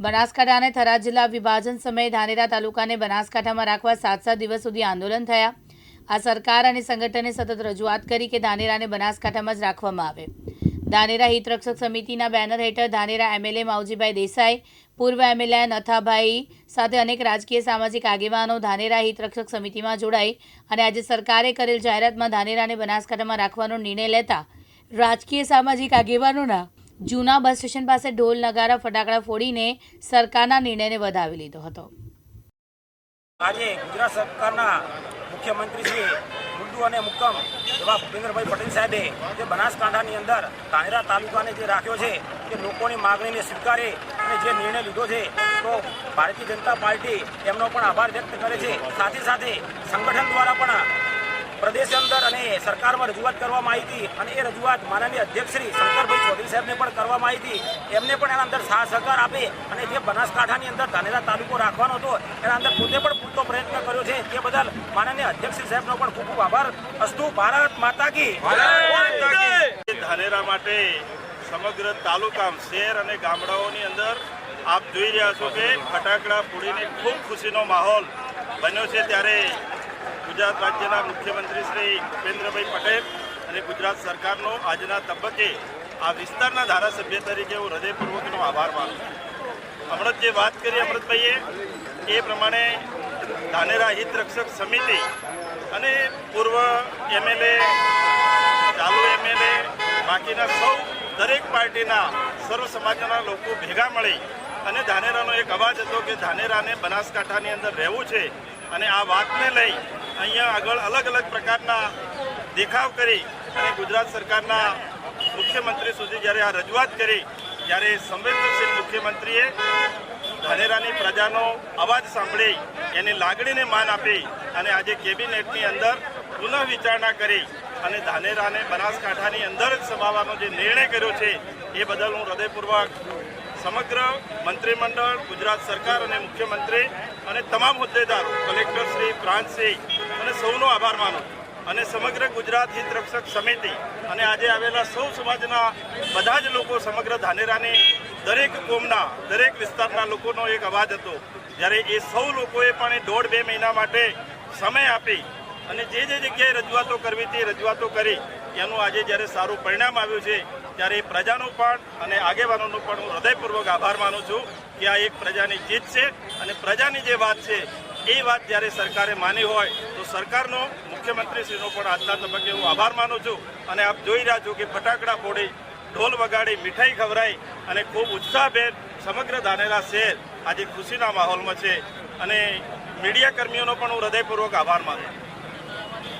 બનાસકાંઠા અને થરાદ જિલ્લા વિભાજન સમયે ધાનેરા તાલુકાને બનાસકાંઠામાં રાખવા સાત સાત દિવસ સુધી આંદોલન થયા. આ સરકાર અને સંગઠને સતત રજૂઆત કરી કે ધાનેરાને બનાસકાંઠામાં જ રાખવામાં આવે. ધાનેરા હિતરક્ષક સમિતિના બેનર હેઠળ ધાનેરા એમએલએ માવજીભાઈ દેસાઈ, પૂર્વ એમએલએ નથાભાઈ સાથે અનેક રાજકીય સામાજિક આગેવાનો ધાનેરા હિતરક્ષક સમિતિમાં જોડાઈ અને આજે સરકારે કરેલ જાહેરાતમાં ધાનેરાને બનાસકાંઠામાં રાખવાનો નિર્ણય લેતા રાજકીય સામાજિક આગેવાનોના જૂના બસ સ્ટેશન પાસે ઢોલ નગારા ફટાકડા ફોડીને સરકારના નિર્ણયને વધાવી લીધો હતો. આજે ગુજરાત સરકારના મુખ્યમંત્રી શ્રી મુદ્દુ અને મુક્કમ એવા ભૂપેન્દ્રભાઈ પટેલ સાહેબે જે બનાસકાંઠાની અંદર ધાનેરા તાલુકાને જે રાખ્યો છે કે લોકોની માગણીને સ્વીકારે અને જે નિર્ણય લીધો છે, તો ભારતીય જનતા પાર્ટી એમનો પણ આભાર વ્યક્ત કરે છે. સાથે સાથે સંગઠન દ્વારા પણ પ્રદેશ અંદર અને સરકારમાં રજૂઆત કરવામાં આવી હતી અને એ રજૂઆત માનનીય અધ્યક્ષ શ્રી શંકરભાઈ ચૌધરી સાહેબને પણ કરવામાં આવી હતી. એમને પણ એના અંદર સાહ સહકાર આપે અને જે બનાસકાંઠાની અંદર ધાનેરા તાલુકો રાખવાનો હતો એના અંદર પોતે પણ પૂરતો પ્રયત્ન કર્યો છે. તે બદલ માનનીય અધ્યક્ષ શ્રી સાહેબનો પણ ખૂબ ખૂબ આભાર. અસ્તુ ભારત માતા કી. ધાનેરા માટે સમગ્ર તાલુકા શહેર અને ગામડાઓની અંદર આપ જોઈ રહ્યા છો કે ફટાકડા ફોડીને ખૂબ ખુશીનો માહોલ બન્યો છે. ત્યારે ગુજરાત રાજ્યના મુખ્યમંત્રી શ્રી ભૂપેન્દ્રભાઈ પટેલ અને ગુજરાત સરકારનો આજના તબક્કે આ વિસ્તારના ધારાસભ્ય તરીકે હું હૃદયપૂર્વકનો આભાર માનું છું. હમણાં જ વાત કરી અમૃતભાઈએ, એ પ્રમાણે ધાનેરા હિત રક્ષક સમિતિ અને પૂર્વ એમએલએ, ચાલુ એમએલએ, બાકીના સૌ દરેક પાર્ટીના સર્વ સમાજના લોકો ભેગા મળી અને ધાનેરાનો એક અવાજ હતો કે ધાનેરાને બનાસકાંઠાની અંદર રહેવું છે અને આ વાતને લઈ અહીંયા આગળ અલગ અલગ પ્રકારના દેખાવ કરી અને ગુજરાત સરકારના મુખ્યમંત્રી સુધી જ્યારે આ રજૂઆત કરી, ત્યારે સંવેદનશીલ મુખ્યમંત્રીએ ધાનેરાની પ્રજાનો અવાજ સાંભળી, એની લાગણીને માન આપી અને આજે કેબિનેટની અંદર પુનઃ વિચારણા કરી અને ધાનેરાને બનાસકાંઠાની અંદર જ સમાવવાનો જે નિર્ણય કર્યો છે, એ બદલ હું હૃદયપૂર્વક સમગ્ર મંત્રીમંડળ, ગુજરાત સરકાર અને મુખ્યમંત્રી અને તમામ હોદ્દેદારો, કલેક્ટર શ્રી પ્રાંતશ્રી અને સૌનો આભાર માનું. અને સમગ્ર ગુજરાત હિત રક્ષક સમિતિ અને આજે આવેલા સૌ સમાજના બધા જ લોકો સમગ્ર ધાનેરાની દરેક કોમના, દરેક વિસ્તારના લોકોનો એક અવાજ હતો. જ્યારે એ સૌ લોકોએ પણ એ દોઢ બે મહિના માટે સમય આપી અને જે જે જગ્યાએ રજૂઆતો કરવી હતી રજૂઆતો કરી. એનું આજે જ્યારે સારું પરિણામ આવ્યું છે, ત્યારે એ પ્રજાનો પણ અને આગેવાનોનો પણ હું હૃદયપૂર્વક આભાર માનું છું કે આ એક પ્રજાની જીત છે. અને પ્રજાની જે વાત છે એ વાત જ્યારે સરકારે માની હોય, તો સરકારનો મુખ્યમંત્રીશ્રીનો પણ આજના તબક્કે હું આભાર માનું છું અને આપ જોઈ રહ્યા છો કે ફટાકડા ફોડી, ઢોલ વગાડી, મીઠાઈ ખવડાઈ અને ખૂબ ઉત્સાહભેર સમગ્ર ધાનેરા શહેર આજે ખુશીના માહોલમાં છે અને મીડિયા કર્મીઓનો પણ હું હૃદયપૂર્વક આભાર માનું.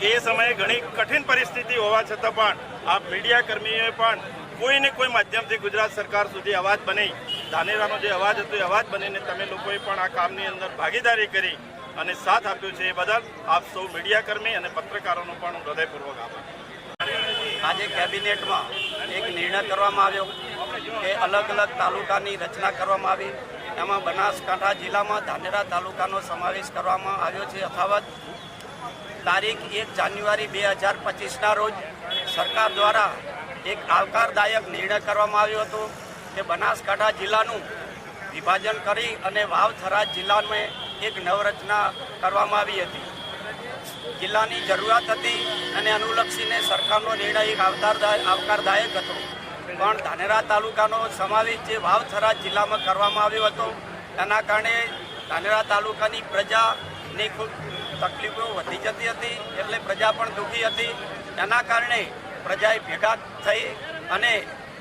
એ સમયે ઘણી કઠિન પરિસ્થિતિ હોવા છતાં પણ આ મીડિયા કર્મીઓએ પણ કોઈને કોઈ માધ્યમથી ગુજરાત સરકાર સુધી અવાજ બની ધાનેરાનો જે અવાજ હતો, એ અવાજ બનીને તમે લોકોએ પણ આ કામની અંદર ભાગીદારી કરી અને સાથ આપ્યો છે એ બદલ આપ સૌ મીડિયાકર્મી અને પત્રકારોનો પણ હું હૃદયપૂર્વક આભાર. આજે કેબિનેટમાં એક નિર્ણય કરવામાં આવ્યો કે અલગ અલગ તાલુકાની રચના કરવામાં આવી. એમાં બનાસકાંઠા જિલ્લામાં ધાનેરા તાલુકાનો સમાવેશ કરવામાં આવ્યો છે. યથાવત તારીખ એક જાન્યુઆરી બે હજાર પચીસના રોજ સરકાર દ્વારા એક આવકારદાયક નિર્ણય કરવામાં આવ્યો હતો. કે બનાસકાંઠા જિલ્લાનું વિભાજન કરી અને વાવ થરાદ જિલ્લામાં એક નવરચના કરવામાં આવી હતી. જિલ્લાની જરૂરિયાત હતી અને અનુલક્ષીને સરકારનો નિર્ણય એક આવકારદાયક હતો. પણ ધાનેરા તાલુકાનો સમાવેશ જે વાવથરા જિલ્લામાં કરવામાં આવ્યો હતો એના કારણે ધાનેરા તાલુકાની પ્રજાની ખૂબ તકલીફો વધી જતી હતી, એટલે પ્રજા પણ દુઃખી હતી. એના કારણે પ્રજાએ ભેગા થઈ અને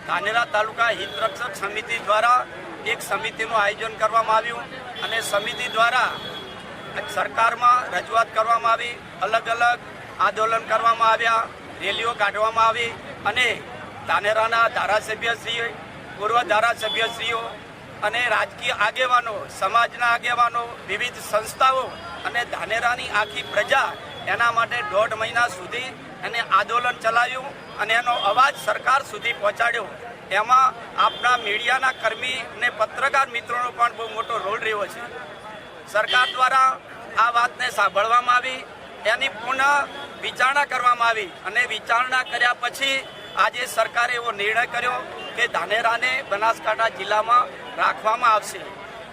ધાનેરા તાલુકા હિતરક્ષક સમિતિ દ્વારા એક સમિતિનું આયોજન કરવામાં આવ્યું અને સમિતિ દ્વારા સરકારમાં રજૂઆત કરવામાં આવી, અલગ અલગ આંદોલન કરવામાં આવ્યા, રેલીઓ કાઢવામાં આવી અને ધાનેરાના ધારાસભ્યશ્રીઓ પૂર્વ ધારાસભ્યશ્રીઓ અને રાજકીય આગેવાનો, સમાજના આગેવાનો, વિવિધ સંસ્થાઓ અને ધાનેરાની આખી પ્રજા એના માટે દોઢ મહિના સુધી એને આંદોલન ચલાવ્યું. અને એનો અવાજ સરકાર સુધી પહોંચાડ્યો. એમાં આપણા મીડિયાના કર્મી અને પત્રકાર મિત્રોનો પણ બહુ મોટો રોલ રહ્યો છે. સરકાર દ્વારા આ વાતને સાંભળવામાં આવી, એની પુનઃ વિચારણા કરવામાં આવી અને વિચારણા કર્યા પછી આજે સરકારે એવો નિર્ણય કર્યો કે ધાનેરાને બનાસકાંઠા જિલ્લામાં રાખવામાં આવશે.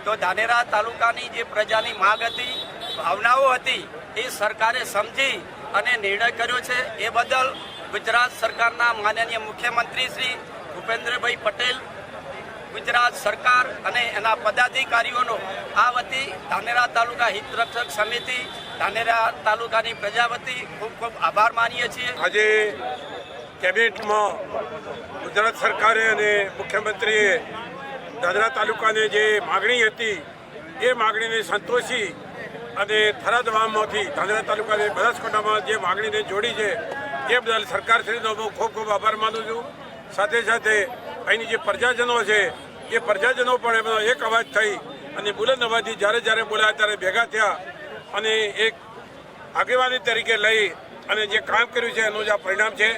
તો ધાનેરા તાલુકાની જે પ્રજાની માગ હતી, ભાવનાઓ હતી, એ સરકારે સમજી અને નિર્ણય કર્યો છે. એ બદલ ગુજરાત સરકારના માનનીય મુખ્યમંત્રી શ્રી ભૂપેન્દ્રભાઈ પટેલ, ગુજરાત સરકાર અને એના પદાધિકારીઓનો આ વતી ધાનેરા તાલુકા હિતરક્ષક સમિતિ, ધાનેરા તાલુકાની પ્રજા વતી ખૂબ ખૂબ આભાર માનીએ છીએ. આજે કેબિનેટમાં ગુજરાત સરકારે અને મુખ્યમંત્રીએ દાદરા તાલુકાને જે માગણી હતી, એ માગણીને સંતોષી અને થરાદ વાવમાંથી દાદરા તાલુકાને બનાસકાંઠામાં જે માગણીને જોડી છે એ બદલ સરકારશ્રીનો હું ખૂબ ખૂબ આભાર માનું છું. સાથે સાથે અહીંની જે પ્રજાજનો છે, એ પ્રજાજનો પણ એમનો એક અવાજ થઈ અને બુલંદ અવાજથી જ્યારે જ્યારે બોલાયા ત્યારે ભેગા થયા અને એક આગેવાની તરીકે લઈ અને જે કામ કર્યું છે એનું જે આ પરિણામ છે.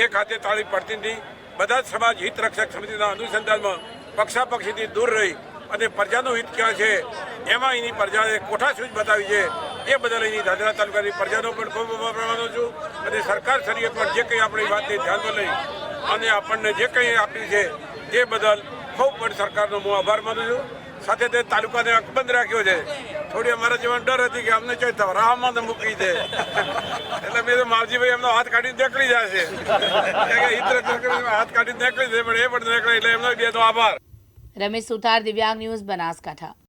એ ખાતે તાળી પડતી નથી બધા જ સમાજ હિત રક્ષક સમિતિના અનુસંધાનમાં પક્ષાપક્ષીથી દૂર રહી અને પ્રજાનું હિત ક્યાં છે, એમાં એની પ્રજાએ કોઠાસૂઝ બતાવી છે. એ બદલ દાદરા તાલુકાની પ્રજાનો પણ ખૂબ આભાર છું. અને સરકાર શ્રીએ પણ જે કંઈ આપણી વાતને ધ્યાનમાં લઈ અને આપણને જે કંઈ આપી છે, તે બદલ ખૂબ પણ સરકારનો હું આભાર માનું છું. સાથે તે તાલુકાને અકબંધ રાખ્યો છે. થોડી અમારા જેવા ડર હતી કે અમને ચોઈ રાહમાં તો મૂકી દે. એટલે મેં તો માવજીભાઈ એમનો હાથ કાઢીને નીકળી જાય છે હાથ કાઢીને નીકળી જાય પણ એ પણ નીકળે એટલે એમનો બે આભાર. રમેશ સુથાર, દિવ્યાંગ ન્યૂઝ બનાસકાંઠા.